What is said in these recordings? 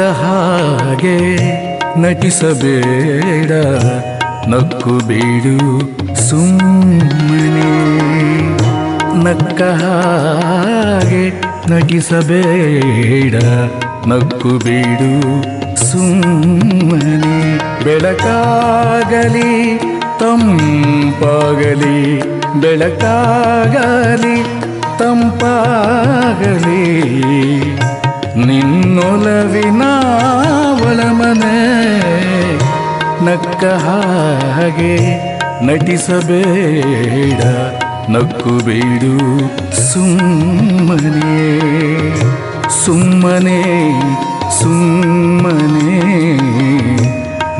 ಹಾಗೆ ನಟಿಸಬೇಡ. ನಕ್ಕು ಬೀಡು ಸುಮ್ಮನೆ. ನಕ್ಕ ಹಾಗೆ ನಟಿಸಬೇಡ. ನಕ್ಕು ಬೀಡು ಸುಮ್ಮನೆ. ಬೆಳಕಾಗಲಿ, ತಂಪಾಗಲಿ. ಬೆಳಕಾಗಲಿ, ತಂಪಾಗಲಿ. ನಿನ್ನೊಲವಿನ ಒಳಮನೆ ನಕ್ಕ ಹಾಗೆ ನಟಿಸಬೇಡ ನಕ್ಕು ಬೇಡು ಸುಮ್ಮನೆ. ಸುಮ್ಮನೆ ಸುಮ್ಮನೆ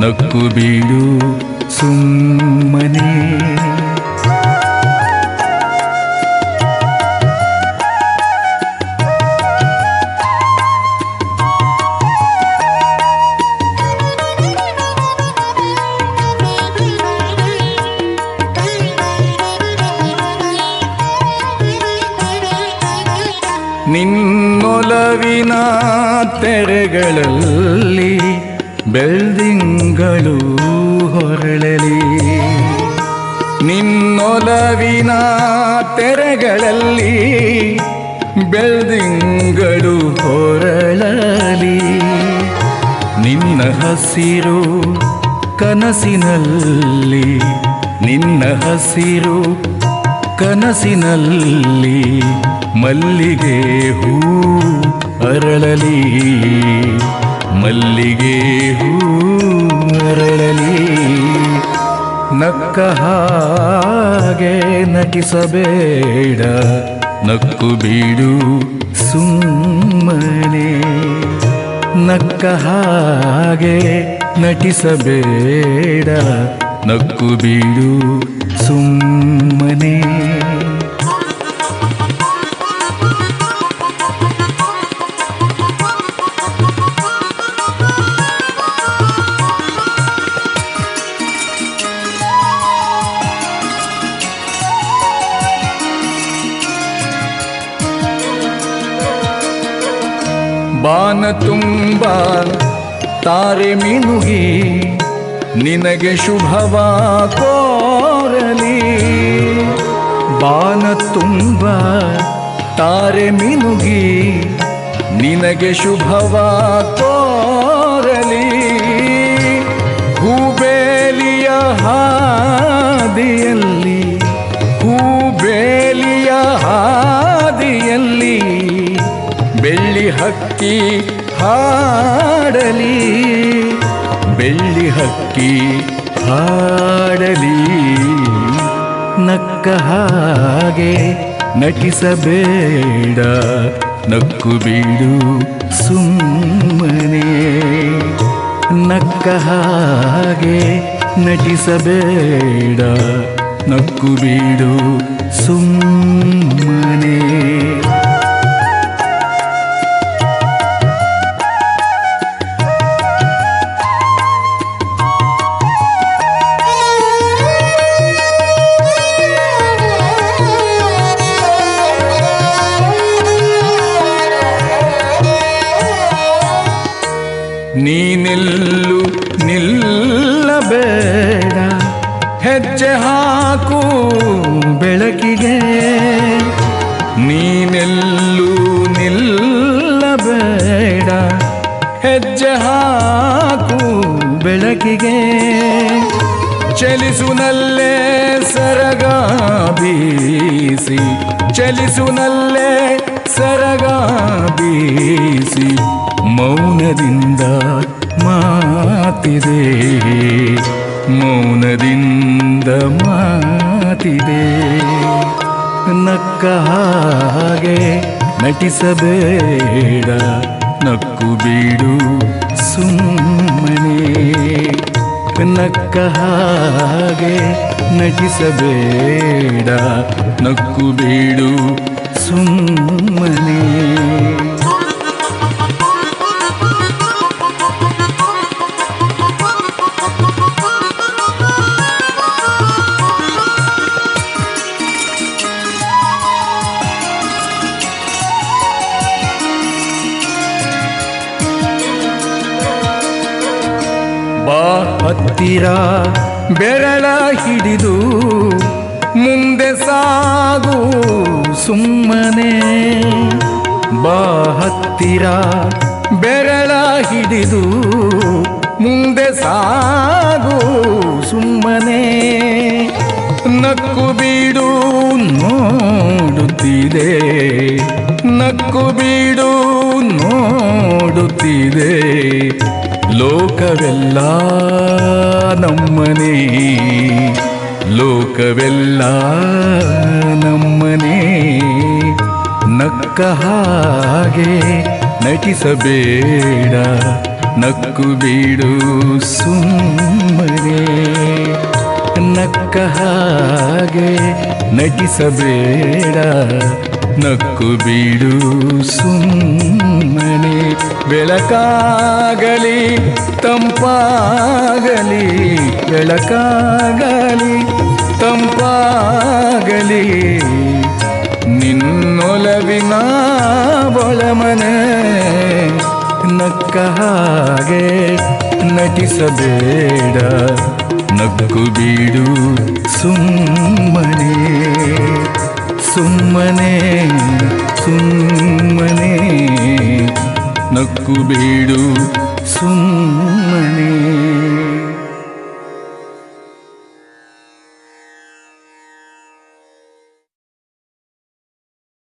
ನಕ್ಕು ಬೀಡು ಸುಮ್ಮನೆ. ತೆರೆಗಳಲ್ಲಿ ಬೆಳ್ದಿಂಗಳು ಹೊರಳಲಿ. ನಿನ್ನೊಲವಿನ ತೆರೆಗಳಲ್ಲಿ ಬೆಳ್ದಿಂಗಳು ಹೊರಳಲಿ. ನಿನ್ನ ಹಸಿರು ಕನಸಿನಲ್ಲಿ, ನಿನ್ನ ಹಸಿರು ಕನಸಿನಲ್ಲಿ ಮಲ್ಲಿಗೆ ಹೂ ಅರಳಲಿ, ಮಲ್ಲಿಗೆ ಹೂ ಅರಳಲಿ. ನಕ್ಕ ಹಾಗೆ ನಟಿಸಬೇಡ, ನಕ್ಕು ಬೀಡು ಸುಮ್ಮನೆ. ನಕ್ಕ ಹಾಗೆ ನಟಿಸಬೇಡ, ನಕ್ಕು ಬೀಡು ಸುಮ್ಮನೆ. ಬಾನ ತುಂಬ ತಾರೆ ಮಿನುಗಿ, ನಿನಗೆ ಶುಭವ ಕೋರಲಿ. ಬಾನ ತುಂಬ ತಾರೆ ಮಿನುಗಿ, ನಿನಗೆ ಶುಭವ ಕೋರಲಿ. ಹೂಬೇಲಿಯ ಹಾದಿಯಲ್ಲಿ ಹೂಬೇಲಿಯ ಹಾದಿಯಲ್ಲಿ ಬೆಳ್ಳಿ ಹಕ್ಕಿ ಹಾಡಲಿ. ಬೆಳ್ಳಿ ಹಕ್ಕಿ ಹಾಡಲಿ. ನಕ್ಕ ಹಾಗೆ ನಟಿಸಬೇಡ. ನಕ್ಕು ಬೀಡು ಸುಮ್ಮನೆ. ನಕ್ಕ ಹಾಗೆ ನಟಿಸಬೇಡ. ನಕ್ಕು ಬೀಡು ಸುಮ್ಮನೆ. ನೀನೆಲ್ಲು ನಿಲ್ಲಬೇಡ. ಹೆಜ್ಜೆ ಹಾಕು ಬೆಳಕಿಗೆ. ನೀನೆಲ್ಲು ನಿಲ್ಲಬೇಡ. ಹೆಜ್ಜೆ ಹಾಕು ಬೆಳಕಿಗೆ. ಚಲಿಸುನಲ್ಲೇ ಸರಗ ಬೀಸಿ. ಚಲಿಸುನಲ್ಲೇ ಸರಗ ಬೀಸಿ. ಮಾತಿದೆ ಮೌನದಿಂದ ಮಾತಿದೆ. ನಕ್ಕ ಹಾಗೆ ನಟಿಸಬೇಡ. ನಕ್ಕು ಬೀಡು ಸುಮ್ಮನೆ. ನಕ್ಕ ಹಾಗೆ ನಟಿಸಬೇಡ. ನಕ್ಕು ಬೀಡು ಹತ್ತಿರ ಬೆರಳ ಹಿಡಿದು ಮುಂದೆ ಸಾಗು ಸುಮ್ಮನೆ. ಬಾ ಹತ್ತಿರ ಬೆರಳ ಹಿಡಿದು ಮುಂದೆ ಸಾಗು ಸುಮ್ಮನೆ. ನಕ್ಕು ಬೀಡು ನೋಡುತ್ತಿದೆ. ಲೋಕವೆಲ್ಲ ನಮ್ಮನೆ. ಲೋಕವೆಲ್ಲ ನಮ್ಮನೆ. ನಕ್ಕ ಹಾಗೆ ನಟಿಸಬೇಡ. ನಕ್ಕು ಬೀಡು ಸುಮ್ಮನೆ. ನಕ್ಕ ಹಾಗೆ ನಟಿಸಬೇಡ. ನಕ್ಕು ಬೀಡು ಸುಮ್ಮನೆ. ಬೆಳಕಾಗಲಿ, ತಂಪಾಗಲಿ ಬೆಳಕಾಗಲಿ, ತಂಪಾಗಲಿ. ನಿನ್ನೊಲವಿನ ಬಳಮನೆ ನಕ್ಕ ಹಾಗೆ ನಟಿಸಬೇಡ. ನಕ್ಕು ಬೀಡು ಸುಮ್ಮನೆ. ಸುಮ್ಮನೆ ಸುಮ್ಮನೆ ನಕ್ಕು ಬೀಡು ಸುಮ್ಮನೆ.